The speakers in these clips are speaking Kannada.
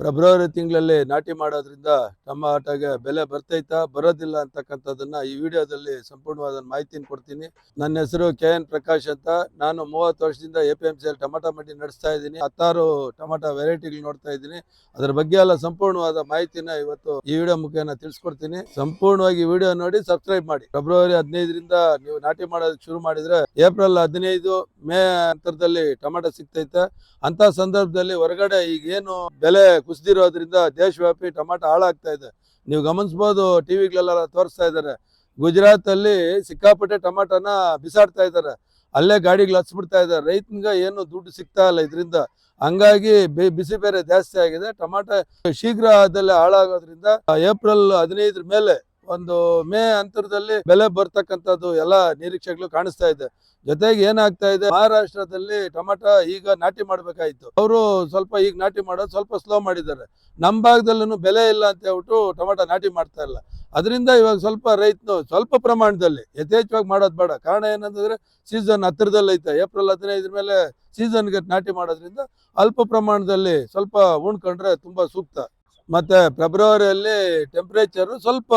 ಫೆಬ್ರವರಿ ತಿಂಗಳಲ್ಲಿ ನಾಟಿ ಮಾಡೋದ್ರಿಂದ ಟಮಾಟಗೆ ಬೆಲೆ ಬರ್ತೈತಾ ಬರೋದಿಲ್ಲ ಅಂತಕ್ಕಂಥದ್ದನ್ನ ಈ ವಿಡಿಯೋದಲ್ಲಿ ಸಂಪೂರ್ಣವಾದ ಮಾಹಿತಿ ಕೊಡ್ತೀನಿ. ನನ್ನ ಹೆಸರು ಕೆ ಎನ್ ಪ್ರಕಾಶ್ ಅಂತ. ನಾನು ಮೂವತ್ತು ವರ್ಷದಿಂದ A P M C tomato mandi ನಡೆಸ್ತಾ ಇದ್ದೀನಿ. ಹತ್ತಾರು ಟಮಾಟೋ ವೆರೈಟಿಗಳು ನೋಡ್ತಾ ಇದ್ದೀನಿ. ಅದ್ರ ಬಗ್ಗೆ ಎಲ್ಲ ಸಂಪೂರ್ಣವಾದ ಮಾಹಿತಿನ ಇವತ್ತು ಈ ವಿಡಿಯೋ ಮುಖೇನ ತಿಳಿಸ್ಕೊಡ್ತೀನಿ. ಸಂಪೂರ್ಣವಾಗಿ ವಿಡಿಯೋ ನೋಡಿ ಸಬ್ಸ್ಕ್ರೈಬ್ ಮಾಡಿ. ಫೆಬ್ರವರಿ ಹದಿನೈದರಿಂದ ನೀವು ನಾಟಿ ಮಾಡೋದಕ್ಕೆ ಶುರು ಮಾಡಿದ್ರೆ ಏಪ್ರಿಲ್ ಹದಿನೈದು ಮೇ ಅಂತರದಲ್ಲಿ ಟೊಮೆಟೊ ಸಿಗ್ತೈತೆ. ಅಂತ ಸಂದರ್ಭದಲ್ಲಿ ಹೊರಗಡೆ ಈಗ ಏನು ಬೆಲೆ ಕುಸಿದಿರೋದ್ರಿಂದ ದೇಶವ್ಯಾಪಿ ಟೊಮೆಟೊ ಹಾಳಾಗ್ತಾ ಇದೆ. ನೀವು ಗಮನಿಸ್ಬೋದು ಟಿವಿಗಳೆಲ್ಲ ತೋರಿಸ್ತಾ ಇದ್ದಾರೆ. ಗುಜರಾತ್ ಅಲ್ಲಿ ಸಿಕ್ಕಾಪಟ್ಟೆ ಟೊಮೆಟೊನ ಬಿಸಾಡ್ತಾ ಇದ್ದಾರೆ. ಅಲ್ಲೇ ಗಾಡಿಗಳು ಹಚ್ಬಿಡ್ತಾ ಇದ್ದಾರೆ. ರೈತನಿಗೆ ಏನು ದುಡ್ಡು ಸಿಗ್ತಾ ಇಲ್ಲ ಇದರಿಂದ. ಹಂಗಾಗಿ ಬಿಸಿ ಬೇರೆ ಜಾಸ್ತಿ ಆಗಿದೆ. ಟೊಮಾಟೊ ಶೀಘ್ರದಲ್ಲೇ ಹಾಳಾಗೋದ್ರಿಂದ ಏಪ್ರಿಲ್ ಹದಿನೈದರ ಮೇಲೆ ಒಂದು ಮೇ ಅಂತರದಲ್ಲಿ ಬೆಲೆ ಬರ್ತಕ್ಕಂಥದ್ದು ಎಲ್ಲ ನಿರೀಕ್ಷೆಗಳು ಕಾಣಿಸ್ತಾ ಇದೆ. ಜೊತೆಗೆ ಏನಾಗ್ತಾ ಇದೆ, ಮಹಾರಾಷ್ಟ್ರದಲ್ಲಿ ಟೊಮೆಟೊ ಈಗ ನಾಟಿ ಮಾಡಬೇಕಾಯಿತು. ಅವರು ಸ್ವಲ್ಪ ಈಗ ನಾಟಿ ಮಾಡೋದು ಸ್ವಲ್ಪ ಸ್ಲೋ ಮಾಡಿದ್ದಾರೆ. ನಮ್ಮ ಭಾಗದಲ್ಲೂ ಬೆಲೆ ಇಲ್ಲ ಅಂತ ಹೇಳ್ಬಿಟ್ಟು ಟೊಮೆಟೊ ನಾಟಿ ಮಾಡ್ತಾ ಇಲ್ಲ. ಅದರಿಂದ ಇವಾಗ ಸ್ವಲ್ಪ ರೈತನು ಸ್ವಲ್ಪ ಪ್ರಮಾಣದಲ್ಲಿ ಯಥೇಚ್ಛವಾಗಿ ಮಾಡೋದು ಬೇಡ. ಕಾರಣ ಏನಂತಂದ್ರೆ ಸೀಸನ್ ಹತ್ತಿರದಲ್ಲಿ ಐತೆ. ಏಪ್ರಿಲ್ ಹದಿನೈದರ ಮೇಲೆ ಸೀಸನ್ಗೆ ನಾಟಿ ಮಾಡೋದ್ರಿಂದ ಅಲ್ಪ ಪ್ರಮಾಣದಲ್ಲಿ ಸ್ವಲ್ಪ ಉಣ್ಕೊಂಡ್ರೆ ತುಂಬಾ ಸೂಕ್ತ. ಮತ್ತೆ ಫೆಬ್ರವರಿಯಲ್ಲಿ ಟೆಂಪ್ರೇಚರು ಸ್ವಲ್ಪ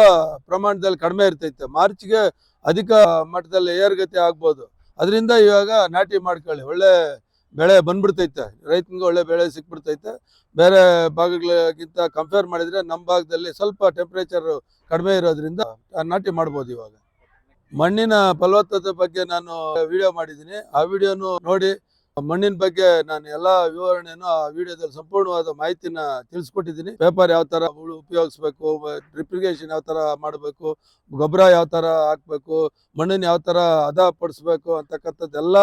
ಪ್ರಮಾಣದಲ್ಲಿ ಕಡಿಮೆ ಇರ್ತೈತೆ. ಮಾರ್ಚ್ಗೆ ಅಧಿಕ ಮಟ್ಟದಲ್ಲಿ ಏರ್ಗತಿ ಆಗ್ಬೋದು. ಅದರಿಂದ ಇವಾಗ ನಾಟಿ ಮಾಡ್ಕೊಳ್ಳಿ. ಒಳ್ಳೆ ಬೆಳೆ ಬಂದ್ಬಿಡ್ತೈತೆ. ರೈತನಿಗೆ ಒಳ್ಳೆ ಬೆಳೆ ಸಿಕ್ಬಿಡ್ತೈತೆ. ಬೇರೆ ಭಾಗಗಳಿಗಿಂತ ಕಂಪೇರ್ ಮಾಡಿದರೆ ನಮ್ಮ ಭಾಗದಲ್ಲಿ ಸ್ವಲ್ಪ ಟೆಂಪ್ರೇಚರು ಕಡಿಮೆ ಇರೋದ್ರಿಂದ ನಾಟಿ ಮಾಡ್ಬೋದು ಇವಾಗ. ಮಣ್ಣಿನ ಫಲವತ್ತತೆ ಬಗ್ಗೆ ನಾನು ವಿಡಿಯೋ ಮಾಡಿದ್ದೀನಿ. ಆ ವಿಡಿಯೋನು ನೋಡಿ ಮಣ್ಣಿನ ಬಗ್ಗೆ ನಾನು ಎಲ್ಲಾ ವಿವರಣೆಯನ್ನು ಆ ವಿಡಿಯೋದಲ್ಲಿ ಸಂಪೂರ್ಣವಾದ ಮಾಹಿತಿನ ತಿಳಿಸ್ಕೊಟ್ಟಿದ್ದೀನಿ. ಪೇಪರ್ ಯಾವ ತರ ಉಪಯೋಗಿಸ್ಬೇಕು ಡ್ರಿಪ್ರಿಗೇಷನ್ ಯಾವ ತರ ಮಾಡಬೇಕು, ಗೊಬ್ಬರ ಯಾವ ತರ ಹಾಕ್ಬೇಕು ಮಣ್ಣನ್ನು ಯಾವ ತರ ಹದ ಪಡಿಸ್ಬೇಕು ಅಂತಕ್ಕಂಥದ್ದೆಲ್ಲ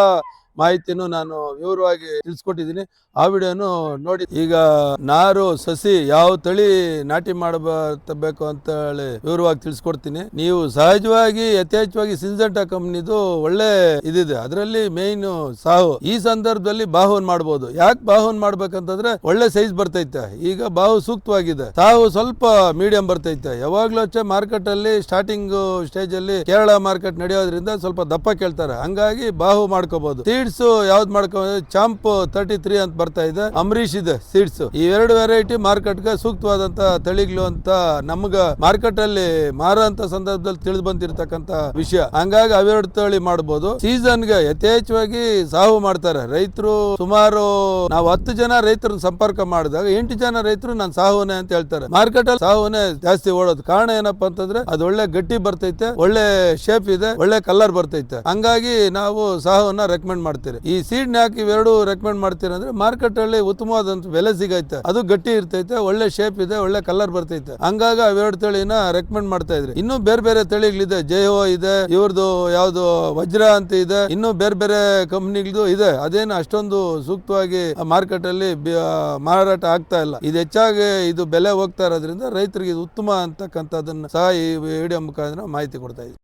ಮಾಹಿತಿನೂ ನಾನು ವಿವರವಾಗಿ ತಿಳಿಸ್ಕೊಟ್ಟಿದ್ದೀನಿ. ಆ ವಿಡಿಯೋನು ನೋಡಿ. ಈಗ ನಾರು, ಸಸಿ ಯಾವ ತಳಿ ನಾಟಿ ಮಾಡಬೇಕು ಅಂತ ಹೇಳಿ ವಿವರವಾಗಿ ತಿಳಿಸ್ಕೊಡ್ತೀನಿ. ನೀವು ಸಹಜವಾಗಿ, ಯಥೇಚ್ಛವಾಗಿ ಸಿಂಜೆಂಟಾ ಕಂಪ್ನಿದು ಒಳ್ಳೆ ಇದಿದೆ. ಅದರಲ್ಲಿ ಮೇಯ್ನ್ ಸಾಹು ಈ ಸಂದರ್ಭದಲ್ಲಿ ಬಾಹುನ್ ಮಾಡಬಹುದು ಯಾಕೆ ಬಾಹುನ್ ಮಾಡ್ಬೇಕಂತಂದ್ರೆ ಒಳ್ಳೆ ಸೈಜ್ ಬರ್ತೈತೆ. ಈಗ ಬಾಹು ಸೂಕ್ತವಾಗಿದೆ. ಸಾಹು ಸ್ವಲ್ಪ ಮೀಡಿಯಂ ಬರ್ತೈತೆ. ಯಾವಾಗ್ಲೂ ಅಷ್ಟೇ ಮಾರ್ಕೆಟ್ ಅಲ್ಲಿ ಸ್ಟಾರ್ಟಿಂಗ್ ಸ್ಟೇಜ್ ಅಲ್ಲಿ ಕೇರಳ ಮಾರ್ಕೆಟ್ ನಡೆಯೋದ್ರಿಂದ ಸ್ವಲ್ಪ ದಪ್ಪ ಕೇಳ್ತಾರೆ. ಹಂಗಾಗಿ ಬಾಹು ಮಾಡ್ಕೋಬಹುದು ಸೀಡ್ಸ್ ಯಾವ್ದು ಮಾಡ್ಕೊಂಡ್ರೆ ಚಾಂಪ್ ತರ್ಟಿ ತ್ರೀ ಅಂತ ಬರ್ತಾ ಇದೆ. ಅಮರೀಶ್ ಇದೆ ಸೀಡ್ಸ್ ಈ ಎರಡು ವೆರೈಟಿ ಮಾರ್ಕೆಟ್ಗೆ ಸೂಕ್ತವಾದಂತ ತಳಿಗಳು ಅಂತ ನಮ್ಗ ಮಾರ್ಕೆಟ್ ಅಲ್ಲಿ ಮಾರಂತ ಸಂದರ್ಭದಲ್ಲಿ ತಿಳಿದು ಬಂದಿರತಕ್ಕಂತ ವಿಷಯ. ಹಂಗಾಗಿ ಅವೆರಡು ತಳಿ ಮಾಡಬಹುದು ಸೀಸನ್ಗೆ ಯಥೇಚ್ಛವಾಗಿ ಸಾವು ಮಾಡ್ತಾರೆ. ರೈತರು ಸುಮಾರು ನಾವು ಹತ್ತು ಜನ ರೈತರ ಸಂಪರ್ಕ ಮಾಡಿದಾಗ ಎಂಟು ಜನ ರೈತರು ನಾನು ಸಾಹುನೆ ಅಂತ ಹೇಳ್ತಾರೆ. ಮಾರ್ಕೆಟ್ ಅಲ್ಲಿ ಸಾಹುನೆ ಜಾಸ್ತಿ ಓಡೋದು. ಕಾರಣ ಏನಪ್ಪಾ ಅಂತಂದ್ರೆ ಅದು ಒಳ್ಳೆ ಗಟ್ಟಿ ಬರ್ತೈತೆ, ಒಳ್ಳೆ ಶೇಪ್ ಇದೆ, ಒಳ್ಳೆ ಕಲರ್ ಬರ್ತೈತೆ. ಹಂಗಾಗಿ ನಾವು ಸಾಹುವನ್ನ ರೆಕಮೆಂಡ್ ಮಾಡ್ತೀರಿ? ಈ ಸೀಡ್ ಹಾಕಿ ಇವೆರಡು ರೆಕಮೆಂಡ್ ಮಾಡ್ತೀರ ಅಂದ್ರೆ ಮಾರ್ಕೆಟ್ ಅಲ್ಲಿ ಉತ್ತಮವಾದಂತ ಬೆಲೆ ಸಿಗೈತೆ. ಅದು ಗಟ್ಟಿ ಇರ್ತೈತೆ, ಒಳ್ಳೆ ಶೇಪ್ ಇದೆ, ಒಳ್ಳೆ ಕಲರ್ ಬರ್ತೈತೆ. ಹಂಗಾಗಿ ಅವೆರಡು ತಳಿನ ರೆಕಮೆಂಡ್ ಮಾಡ್ತಾ ಇದ್ರಿ. ಇನ್ನು ಬೇರೆ ಬೇರೆ ತಳಿಗಳಿದೆ. ಜಯೋ ಇದೆ ಇವ್ರದ್ದು ಯಾವ್ದು ವಜ್ರ ಅಂತ ಇದೆ. ಇನ್ನು ಬೇರೆ ಬೇರೆ ಕಂಪ್ನಿಗಳದು ಇದೆ. ಅದೇನು ಅಷ್ಟೊಂದು ಸೂಕ್ತವಾಗಿ ಮಾರ್ಕೆಟ್ ಅಲ್ಲಿ ಮಾರಾಟ ಆಗ್ತಾ ಇಲ್ಲ. ಇದು ಹೆಚ್ಚಾಗಿ ಇದು ಬೆಲೆ ಹೋಗ್ತಾ ಇರೋದ್ರಿಂದ ರೈತರಿಗೆ ಇದು ಉತ್ತಮ ಅಂತಕ್ಕಂಥದ್ದನ್ನ ಸಹ ಈ ವಿಡಿಯೋ ಮುಖಾಂತರ ಮಾಹಿತಿ ಕೊಡ್ತಾ ಇದ್ದೀವಿ